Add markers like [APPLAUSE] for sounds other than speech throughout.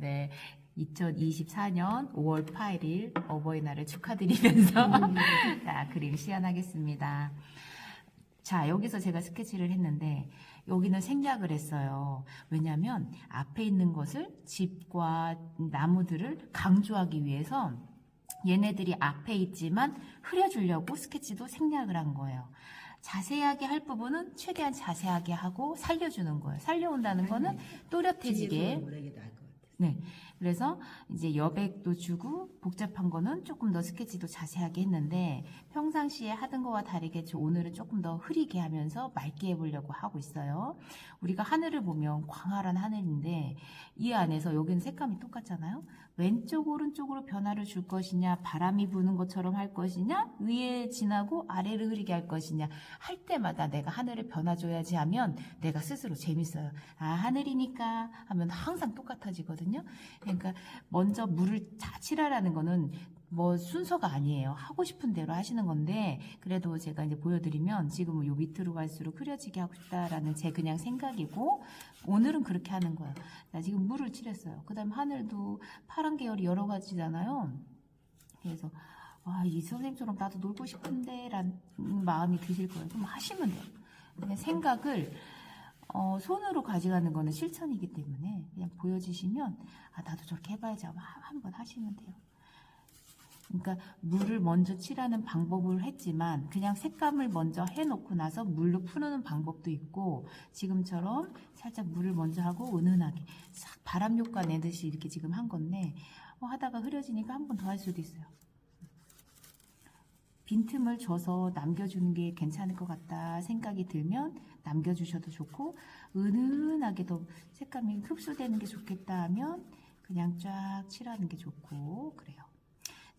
네. 2024년 5월 8일 어버이날을 축하드리면서 [LAUGHS] 자, 그림 시연하겠습니다. 자, 여기서 제가 스케치를 했는데 여기는 생략을 했어요. 왜냐하면 앞에 있는 것을 집과 나무들을 강조하기 위해서 얘네들이 앞에 있지만 흐려주려고 스케치도 생략을 한 거예요. 자세하게 할 부분은 최대한 자세하게 하고 살려주는 거예요. 살려온다는 거는 또렷해지게. 네. 그래서 이제 여백도 주고 복잡한 거는 조금 더 스케치도 자세하게 했는데 평상시에 하던 거와 다르게 저 오늘은 조금 더 흐리게 하면서 맑게 해보려고 하고 있어요. 우리가 하늘을 보면 광활한 하늘인데 이 안에서 여기는 색감이 똑같잖아요. 왼쪽 오른쪽으로 변화를 줄 것이냐 바람이 부는 것처럼 할 것이냐 위에 지나고 아래를 흐리게 할 것이냐 할 때마다 내가 하늘을 변화 줘야지 하면 내가 스스로 재밌어요. 아 하늘이니까 하면 항상 똑같아지거든요. 그러니까 먼저 물을 다 칠하라는 거는 뭐 순서가 아니에요. 하고 싶은 대로 하시는 건데 그래도 제가 이제 보여드리면 지금은 요 밑으로 갈수록 흐려지게 하고 싶다라는 제 그냥 생각이고 오늘은 그렇게 하는 거예요. 나 지금 물을 칠했어요. 그 다음 하늘도 파란 계열이 여러 가지잖아요. 그래서 아, 이 선생님처럼 나도 놀고 싶은데 라는 마음이 드실 거예요. 그럼 하시면 돼요. 그냥 생각을 어, 손으로 가져가는 거는 실천이기 때문에 그냥 보여주시면 아 나도 저렇게 해봐야지 한번 하시면 돼요. 그러니까 물을 먼저 칠하는 방법을 했지만 그냥 색감을 먼저 해놓고 나서 물로 푸는 방법도 있고 지금처럼 살짝 물을 먼저 하고 은은하게 싹 바람 효과 내듯이 이렇게 지금 한 건데 어, 하다가 흐려지니까 한 번 더 할 수도 있어요. 빈틈을 줘서 남겨주는 게 괜찮을 것 같다 생각이 들면 남겨주셔도 좋고 은은하게도 색감이 흡수되는 게 좋겠다 하면 그냥 쫙 칠하는 게 좋고 그래요.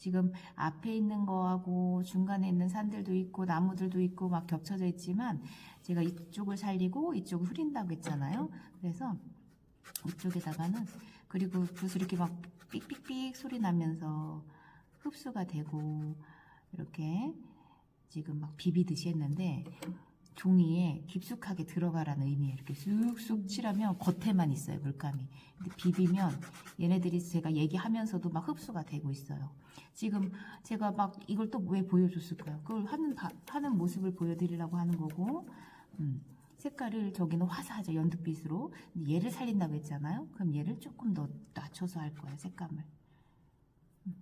지금 앞에 있는 거하고 중간에 있는 산들도 있고 나무들도 있고 막 겹쳐져 있지만 제가 이쪽을 살리고 이쪽을 흐린다고 했잖아요. 그래서 이쪽에다가는 그리고 붓을 이렇게 막 삑삑삑 소리 나면서 흡수가 되고 이렇게 지금 막 비비듯이 했는데 종이에 깊숙하게 들어가라는 의미예요. 이렇게 쑥쑥 칠하면 겉에만 있어요, 물감이. 근데 비비면 얘네들이 제가 얘기하면서도 막 흡수가 되고 있어요. 지금 제가 막 이걸 또 왜 보여줬을까요? 그걸 하는, 바- 하는 모습을 보여드리려고 하는 거고, 음, 색깔을 저기는 화사하죠, 연두빛으로. 근데 얘를 살린다고 했잖아요? 그럼 얘를 조금 더 낮춰서 할 거예요, 색감을. 음.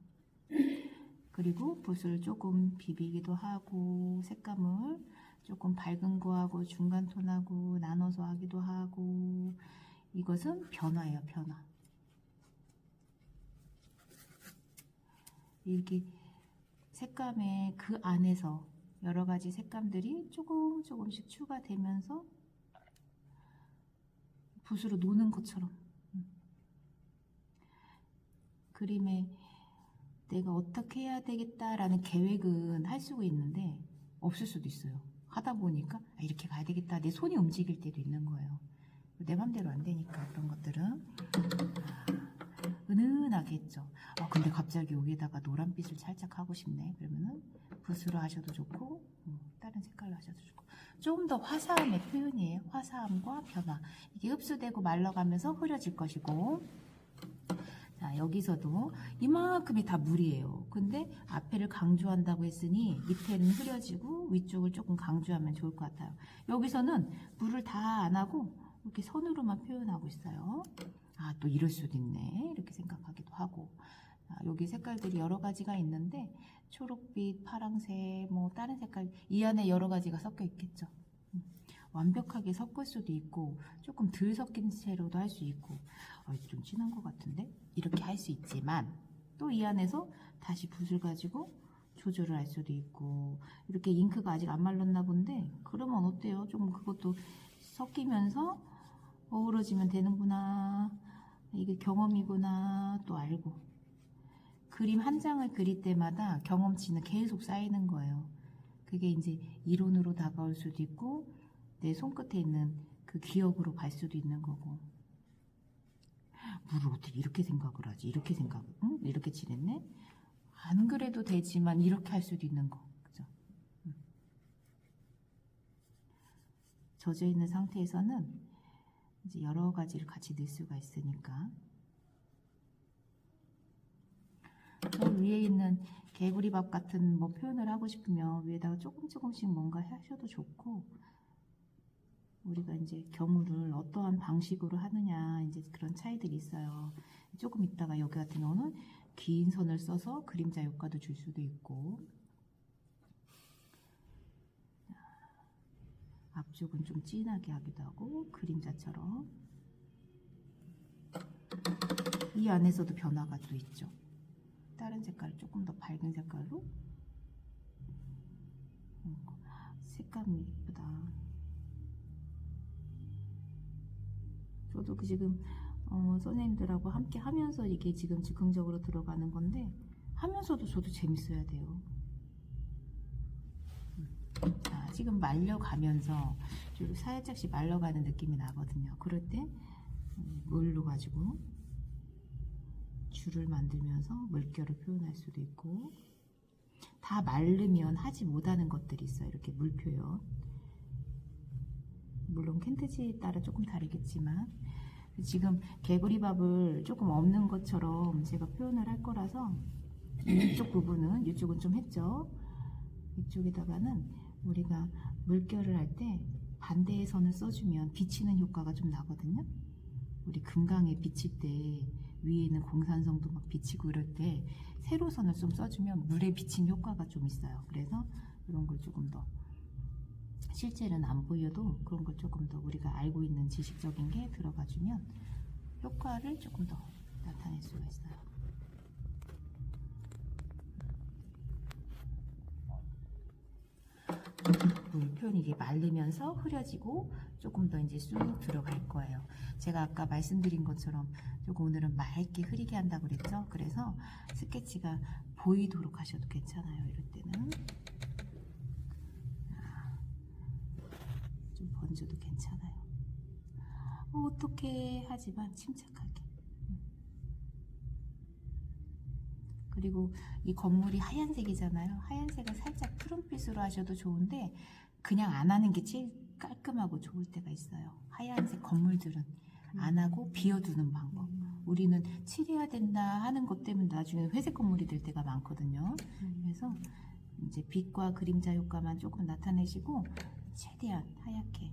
그리고 붓을 조금 비비기도 하고, 색감을 조금 밝은 거하고 중간 톤하고 나눠서 하기도 하고, 이것은 변화예요, 변화. 이렇게 색감의 그 안에서 여러 가지 색감들이 조금 조금씩 추가되면서 붓으로 노는 것처럼 음. 그림에 내가 어떻게 해야 되겠다라는 계획은 할 수가 있는데 없을 수도 있어요. 하다 보니까 아, 이렇게 가야 되겠다. 내 손이 움직일 때도 있는 거예요. 내 맘대로 안 되니까 그런 것들은 아, 은은하게 했죠. 아, 근데 갑자기 여기에다가 노란빛을 살짝 하고 싶네. 그러면은 붓으로 하셔도 좋고 음, 다른 색깔로 하셔도 좋고 조금 더 화사함의 표현이에요. 화사함과 변화. 이게 흡수되고 말라가면서 흐려질 것이고 자 여기서도 이만큼이 다 물이에요. 근데 앞에를 강조한다고 했으니 밑에는 흐려지고 위쪽을 조금 강조하면 좋을 것 같아요. 여기서는 물을 다 안 하고 이렇게 선으로만 표현하고 있어요. 아, 또 이럴 수도 있네. 이렇게 생각하기도 하고. 아, 여기 색깔들이 여러 가지가 있는데, 초록빛, 파랑색, 뭐, 다른 색깔, 이 안에 여러 가지가 섞여 있겠죠. 음, 완벽하게 섞을 수도 있고, 조금 덜 섞인 채로도 할 수 있고, 아, 좀 진한 것 같은데? 이렇게 할 수 있지만, 또 이 안에서 다시 붓을 가지고 조절을 할 수도 있고, 이렇게 잉크가 아직 안 말랐나 본데, 그러면 어때요? 좀 그것도 섞이면서 어우러지면 되는구나. 이게 경험이구나. 또 알고. 그림 한 장을 그릴 때마다 경험치는 계속 쌓이는 거예요. 그게 이제 이론으로 다가올 수도 있고, 내 손끝에 있는 그 기억으로 갈 수도 있는 거고. 물을 어떻게 이렇게 생각을 하지? 이렇게 생각, 응? 이렇게 칠했네? 안 그래도 되지만 이렇게 할 수도 있는 거. 그죠? 응. 젖어 있는 상태에서는 이제 여러 가지를 같이 넣을 수가 있으니까 위에 있는 개구리밥 같은 뭐 표현을 하고 싶으면 위에다가 조금 조금씩 뭔가 하셔도 좋고 우리가 이제 경우를 어떠한 방식으로 하느냐 이제 그런 차이들이 있어요. 조금 있다가 여기 같은 경우는 긴 선을 써서 그림자 효과도 줄 수도 있고 앞쪽은 좀 진하게 하기도 하고 그림자처럼 이 안에서도 변화가 또 있죠. 다른 색깔 조금 더 밝은 색깔로 음, 색감이 예쁘다. 저도 그 지금 어, 선생님들하고 함께 하면서 이게 지금 즉흥적으로 들어가는 건데 하면서도 저도 재밌어야 돼요. 자, 지금 말려가면서 좀 살짝씩 말려가는 느낌이 나거든요. 그럴 때 음, 물로 가지고 줄을 만들면서 물결을 표현할 수도 있고 다 마르면 하지 못하는 것들이 있어요. 이렇게 물 표현. 물론 캔트지에 따라 조금 다르겠지만 지금 개구리밥을 조금 없는 것처럼 제가 표현을 할 거라서 이쪽 부분은 이쪽은 좀 했죠. 이쪽에다가는 우리가 물결을 할 때 반대의 선을 써주면 비치는 효과가 좀 나거든요. 우리 금강에 비칠 때 위에 있는 공산성도 막 비치고 이럴 때 세로선을 좀 써주면 물에 비친 효과가 좀 있어요. 그래서 이런 걸 조금 더 실제는 안 보여도 그런 걸 조금 더 우리가 알고 있는 지식적인 게 들어가주면 효과를 조금 더 나타낼 수가 있어요. 물 표현이 이게 마르면서 흐려지고 조금 더 이제 쑥 들어갈 거예요. 제가 아까 말씀드린 것처럼 조금 오늘은 맑게 흐리게 한다고 그랬죠. 그래서 스케치가 보이도록 하셔도 괜찮아요. 이럴 때는 좀 번져도 괜찮아요. 어, 어떻게 하지만 침착하게. 그리고 이 건물이 하얀색이잖아요. 하얀색을 살짝 푸른빛으로 하셔도 좋은데 그냥 안 하는 게 제일 깔끔하고 좋을 때가 있어요. 하얀색 건물들은 안 하고 비워두는 방법. 우리는 칠해야 된다 하는 것 때문에 나중에 회색 건물이 될 때가 많거든요. 그래서 이제 빛과 그림자 효과만 조금 나타내시고 최대한 하얗게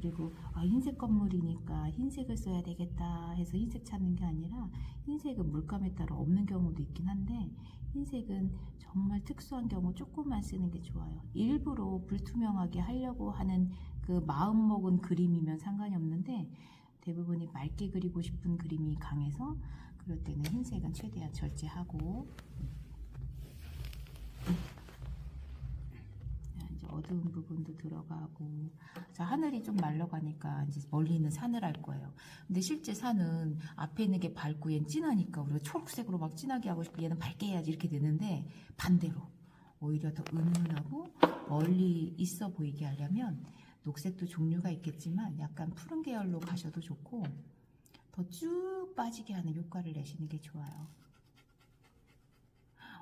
그리고 아, 흰색 건물이니까 흰색을 써야 되겠다 해서 흰색 찾는 게 아니라 흰색은 물감에 따라 없는 경우도 있긴 한데 흰색은 정말 특수한 경우 조금만 쓰는 게 좋아요. 일부러 불투명하게 하려고 하는 그 마음 먹은 그림이면 상관이 없는데 대부분이 맑게 그리고 싶은 그림이 강해서 그럴 때는 흰색은 최대한 절제하고 어두운 부분도 들어가고 자 하늘이 좀 말려가니까 이제 멀리 있는 산을 할 거예요. 근데 실제 산은 앞에 있는 게 밝고 얘는 진하니까 우리가 초록색으로 막 진하게 하고 싶고 얘는 밝게 해야지 이렇게 되는데 반대로 오히려 더 은은하고 멀리 있어 보이게 하려면 녹색도 종류가 있겠지만 약간 푸른 계열로 가셔도 좋고 더 쭉 빠지게 하는 효과를 내시는 게 좋아요.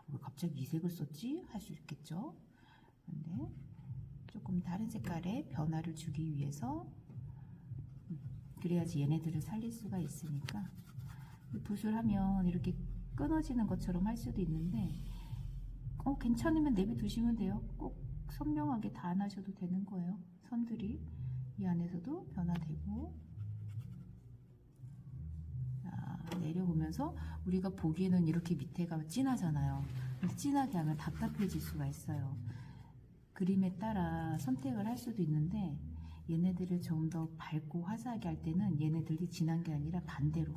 왜 갑자기 이 색을 썼지? 할 수 있겠죠? 근데 조금 다른 색깔의 변화를 주기 위해서 음, 그래야지 얘네들을 살릴 수가 있으니까 붓을 하면 이렇게 끊어지는 것처럼 할 수도 있는데 어, 괜찮으면 내비두시면 돼요. 꼭 선명하게 다 안 하셔도 되는 거예요. 선들이 이 안에서도 변화되고 자, 내려오면서 우리가 보기에는 이렇게 밑에가 진하잖아요. 진하게 하면 답답해질 수가 있어요. 그림에 따라 선택을 할 수도 있는데 얘네들을 좀 더 밝고 화사하게 할 때는 얘네들이 진한 게 아니라 반대로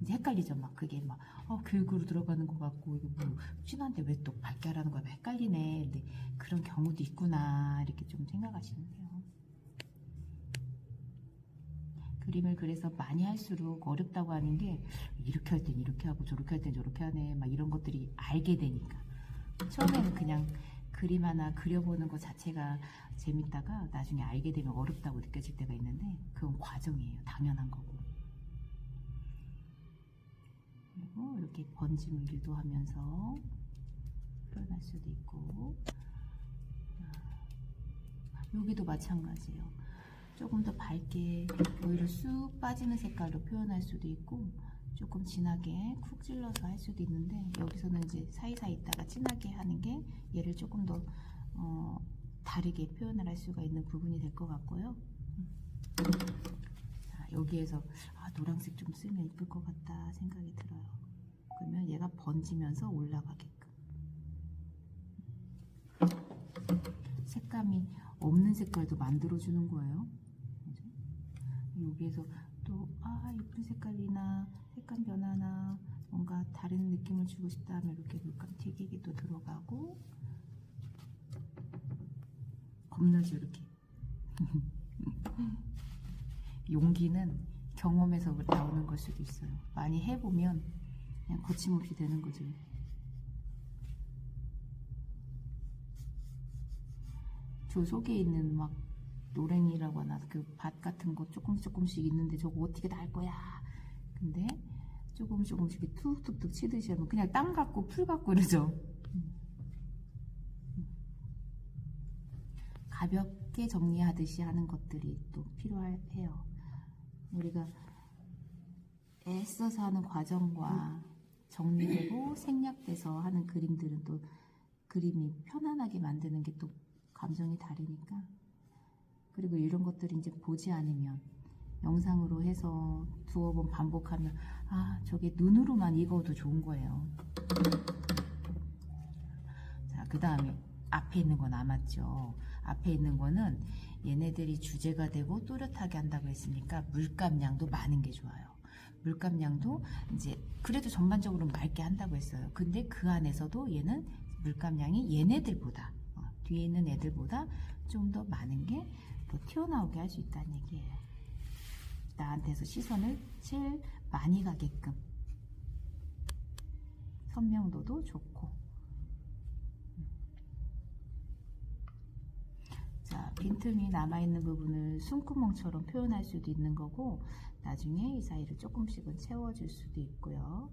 이제 헷갈리죠. 막 그게 막 어, 교육으로 들어가는 것 같고 이거 뭐 진한데 왜 또 밝게 하라는 거야? 헷갈리네. 근데 그런 경우도 있구나 이렇게 좀 생각하시면 돼요. 그림을 그래서 많이 할수록 어렵다고 하는 게 이렇게 할 땐 이렇게 하고 저렇게 할 땐 저렇게 하네 막 이런 것들이 알게 되니까 처음에는 그냥 그림 하나 그려보는 것 자체가 재밌다가 나중에 알게 되면 어렵다고 느껴질 때가 있는데 그건 과정이에요. 당연한 거고. 그리고 이렇게 번짐을 유도하면서 표현할 수도 있고. 아, 여기도 마찬가지예요. 조금 더 밝게 오히려 쑥 빠지는 색깔로 표현할 수도 있고 조금 진하게 쿡 찔러서 할 수도 있는데 여기서는 이제 사이사이 있다가 진하게 하는 게 얘를 조금 더 어, 다르게 표현을 할 수가 있는 부분이 될 것 같고요. 자, 여기에서 아, 노란색 좀 쓰면 이쁠 것 같다 생각이 들어요. 그러면 얘가 번지면서 올라가게끔 색감이 없는 색깔도 만들어 주는 거예요. 그죠? 여기에서 또 아 예쁜 색깔이나 다른 느낌을 주고 싶다 하면 이렇게 물감 튀기기도 들어가고 겁나죠 이렇게. [LAUGHS] 용기는 경험에서 나오는 걸 수도 있어요. 많이 해보면 그냥 거침없이 되는 거죠. 저 속에 있는 막 노랭이라고 하나 그 밭 같은 거 조금 조금씩 있는데 저거 어떻게 날 거야. 근데 조금 조금씩 툭툭툭 치듯이 하면 그냥 땅 같고 풀 같고 그러죠. 가볍게 정리하듯이 하는 것들이 또 필요해요. 우리가 애써서 하는 과정과 정리되고 생략돼서 하는 그림들은 또 그림이 편안하게 만드는 게 또 감정이 다르니까. 그리고 이런 것들이 이제 보지 않으면 영상으로 해서 두어 번 반복하면 아 저게 눈으로만 익어도 좋은 거예요. 자그 다음에 앞에 있는 거 남았죠. 앞에 있는 거는 얘네들이 주제가 되고 또렷하게 한다고 했으니까 물감량도 많은 게 좋아요. 물감량도 이제 그래도 전반적으로 맑게 한다고 했어요. 근데 그 안에서도 얘는 물감량이 얘네들보다 어, 뒤에 있는 애들보다 좀 더 많은 게 더 튀어나오게 할 수 있다는 얘기예요. 나한테서 시선을 제일 많이 가게끔 선명도도 좋고 자 빈틈이 남아있는 부분을 숨구멍처럼 표현할 수도 있는 거고 나중에 이 사이를 조금씩은 채워줄 수도 있고요.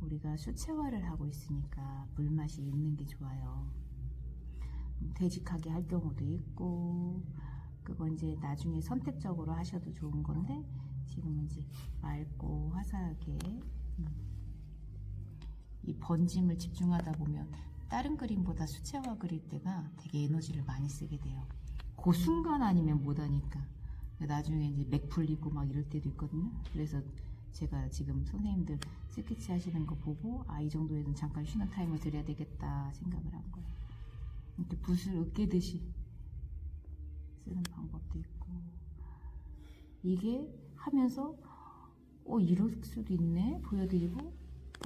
우리가 수채화를 하고 있으니까 물맛이 있는 게 좋아요. 되직하게 할 경우도 있고 그건 이제 나중에 선택적으로 하셔도 좋은 건데 지금은 이제 맑고 화사하게 음. 이 번짐을 집중하다 보면 다른 그림보다 수채화 그릴 때가 되게 에너지를 많이 쓰게 돼요. 그 순간 아니면 못 하니까 나중에 이제 맥 풀리고 막 이럴 때도 있거든요. 그래서 제가 지금 선생님들 스케치 하시는 거 보고 아 이 정도에는 잠깐 쉬는 타임을 드려야 되겠다 생각을 한 거예요. 이렇게 붓을 으깨듯이 쓰는 방법도 있고 이게 하면서 어 이럴 수도 있네 보여드리고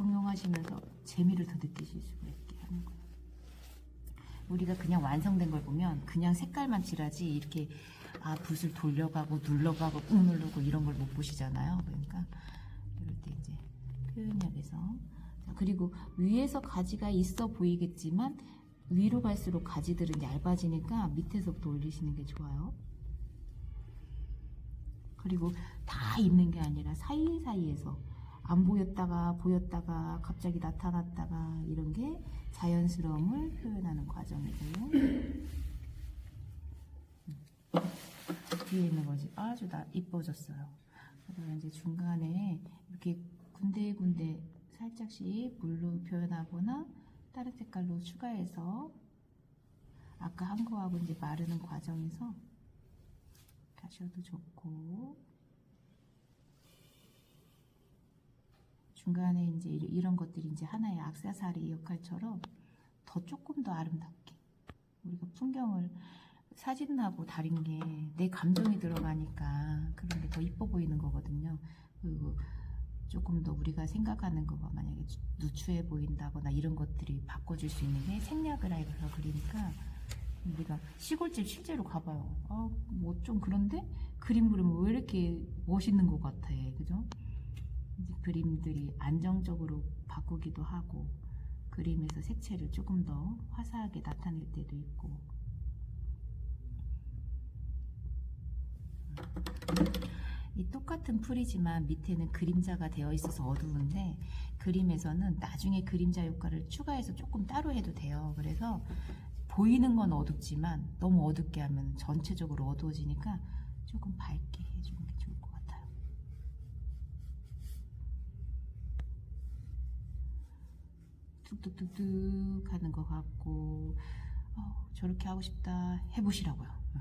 응용하시면서 재미를 더 느끼실 수가 있게 하는 거예요. 우리가 그냥 완성된 걸 보면 그냥 색깔만 칠하지 이렇게 아 붓을 돌려가고 눌러가고 꾹 누르고 이런 걸 못 보시잖아요. 그러니까 이럴 때 이제 표현력에서 자, 그리고 위에서 가지가 있어 보이겠지만 위로 갈수록 가지들은 얇아지니까 밑에서부터 올리시는 게 좋아요. 그리고 다 있는 게 아니라 사이사이에서 안 보였다가 보였다가 갑자기 나타났다가 이런 게 자연스러움을 표현하는 과정이고요. 뒤에 있는 거지 아주 나 이뻐졌어요. 그다음에 이제 중간에 이렇게 군데군데 살짝씩 물로 표현하거나 다른 색깔로 추가해서 아까 한 거하고 이제 마르는 과정에서 가셔도 좋고 중간에 이제 이런 것들이 이제 하나의 악세사리 역할처럼 더 조금 더 아름답게 우리가 풍경을 사진하고 다른 게 내 감정이 들어가니까 그런 게 더 이뻐 보이는 거거든요. 그리고 조금 더 우리가 생각하는 거가 만약에 누추해 보인다거나 이런 것들이 바꿔줄 수 있는 게 생략을 해서 그리니까 우리가 시골집 실제로 가봐요. 아, 뭐 좀 그런데 그림 그리면 왜 이렇게 멋있는 것 같아, 그죠? 이제 그림들이 안정적으로 바꾸기도 하고 그림에서 색채를 조금 더 화사하게 나타낼 때도 있고 이 똑같은 풀이지만 밑에는 그림자가 되어 있어서 어두운데 그림에서는 나중에 그림자 효과를 추가해서 조금 따로 해도 돼요. 그래서 보이는 건 어둡지만 너무 어둡게 하면 전체적으로 어두워지니까 조금 밝게 해주는 게 좋을 것 같아요. 뚝뚝뚝뚝 하는 것 같고 어, 저렇게 하고 싶다 해보시라고요. 응.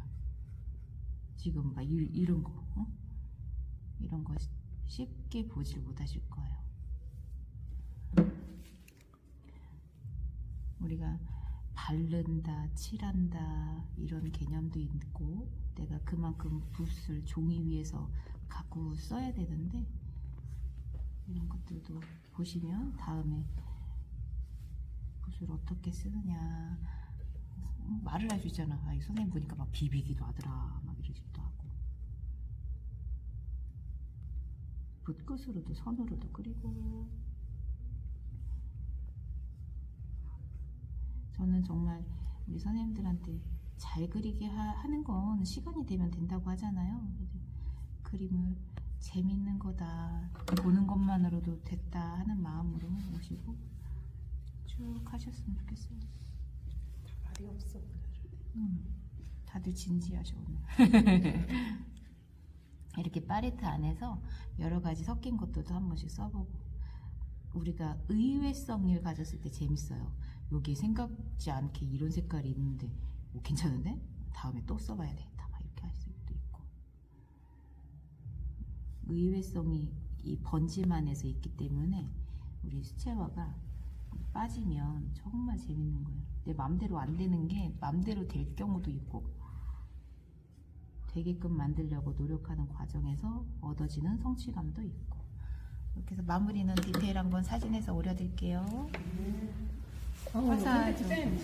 지금 막 이, 이런 거 어? 이런 거 쉽게 보질 못하실 거예요. 우리가 바른다, 칠한다 이런 개념도 있고 내가 그만큼 붓을 종이 위에서 갖고 써야 되는데 이런 것들도 보시면 다음에 붓을 어떻게 쓰느냐 음, 말을 할 수 있잖아. 아, 이 선생님 보니까 막 비비기도 하더라. 막 이러지도 하고 붓끝으로도 선으로도 그리고 저는 정말 우리 선생님들한테 잘 그리게 하, 는건 시간이 되면 된다고 하잖아요. 그림을 재밌는 거다, 보는 것만으로도 됐다 하는 마음으로 오시고 쭉 하셨으면 좋겠어요. 말이 없어. 음, 다들 진지하셔 오늘. [LAUGHS] 이렇게 파레트 안에서 여러 가지 섞인 것들도 한 번씩 써보고 우리가 의외성을 가졌을 때 재밌어요. 여기 생각지 않게 이런 색깔이 있는데 오, 괜찮은데? 다음에 또 써봐야 되겠다. 막 이렇게 할 수도 있고 의외성이 이 번지만에서 있기 때문에 우리 수채화가 빠지면 정말 재밌는 거예요. 내 맘대로 안 되는 게 맘대로 될 경우도 있고 되게끔 만들려고 노력하는 과정에서 얻어지는 성취감도 있고 이렇게 해서 마무리는 디테일 한번 사진에서 올려드릴게요. 어, 화사하죠. 쌤,